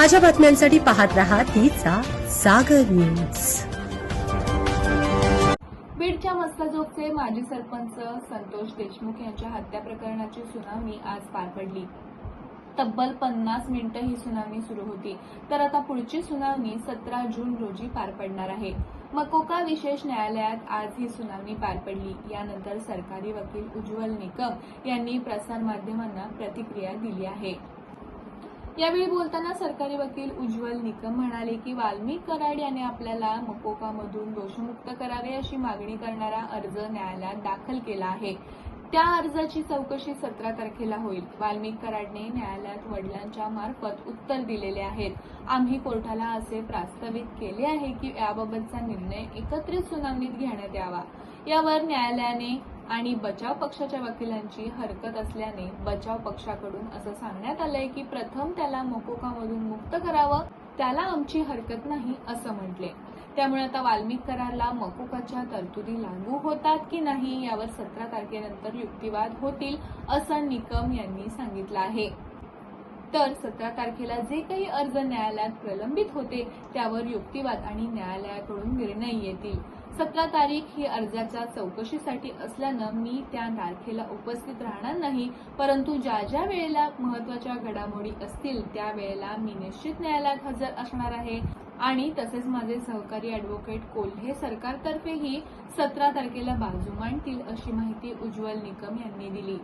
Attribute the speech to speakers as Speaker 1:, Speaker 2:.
Speaker 1: ताज्या बातम्यांसाठी पाहत राहा तिचा सागर न्यूज.
Speaker 2: बीडच्या मस्काजोगचे माजी सरपंच संतोष देशमुख यांच्या हत्या प्रकरणाची सुनावणी आज पार पडली. तब्बल पन्नास मिनिटं ही सुनावणी सुरू होती तर आता पुढची सुनावणी सतरा जून रोजी पार पडणार आहे. मकोका विशेष न्यायालयात आज ही सुनावणी पार पडली. यानंतर सरकारी वकील उज्ज्वल निकम यांनी प्रसारमाध्यमांना प्रतिक्रिया दिली आहे. यावेळी बोलताना सरकारी वकील उज्ज्वल निकम म्हणाले की वाल्मिक कराड याने आपल्याला मकोकामधून दोषमुक्त करावे अशी मागणी करणारा अर्ज न्यायालयात दाखल केला आहे. त्या अर्जाची चौकशी सतरा तारखेला होईल. वाल्मिक कराडने न्यायालयात वडिलांच्या मार्फत उत्तर दिलेले आहेत. आम्ही कोर्टाला असे प्रास्तावित केले आहे की याबाबतचा निर्णय एकत्रित सुनावणीत घेण्यात यावा. यावर न्यायालयाने आणि बचाव पक्षाच्या वकिलांची हरकत असल्याने बचाव पक्षाकडून असं सांगण्यात आलंय की प्रथम त्याला मोकोकामधून मुक्त करावं त्याला आमची हरकत नाही असं म्हटले. त्यामुळे आता वाल्मिक करारला मकोकाच्या तरतुदी लागू होतात की नाही यावर सतरा तारखेनंतर युक्तिवाद होतील असं निकम यांनी सांगितलं आहे. तर सतरा तारखेला जे काही अर्ज न्यायालयात प्रलंबित होते त्यावर युक्तिवाद आणि न्यायालयाकडून निर्णय येतील. सतरा तारीख ही अर्जाच्या चौकशीसाठी असल्यानं मी त्या तारखेला उपस्थित राहणार नाही परंतु ज्या ज्या वेळेला महत्त्वाच्या घडामोडी असतील त्या वेळेला मी निश्चित न्यायालयात हजर असणार आहे. आणि तसेच माझे सहकारी अॅडव्होकेट कोल्हे सरकारतर्फेही सतरा तारखेला बाजू मांडतील अशी माहिती उज्ज्वल निकम यांनी दिली.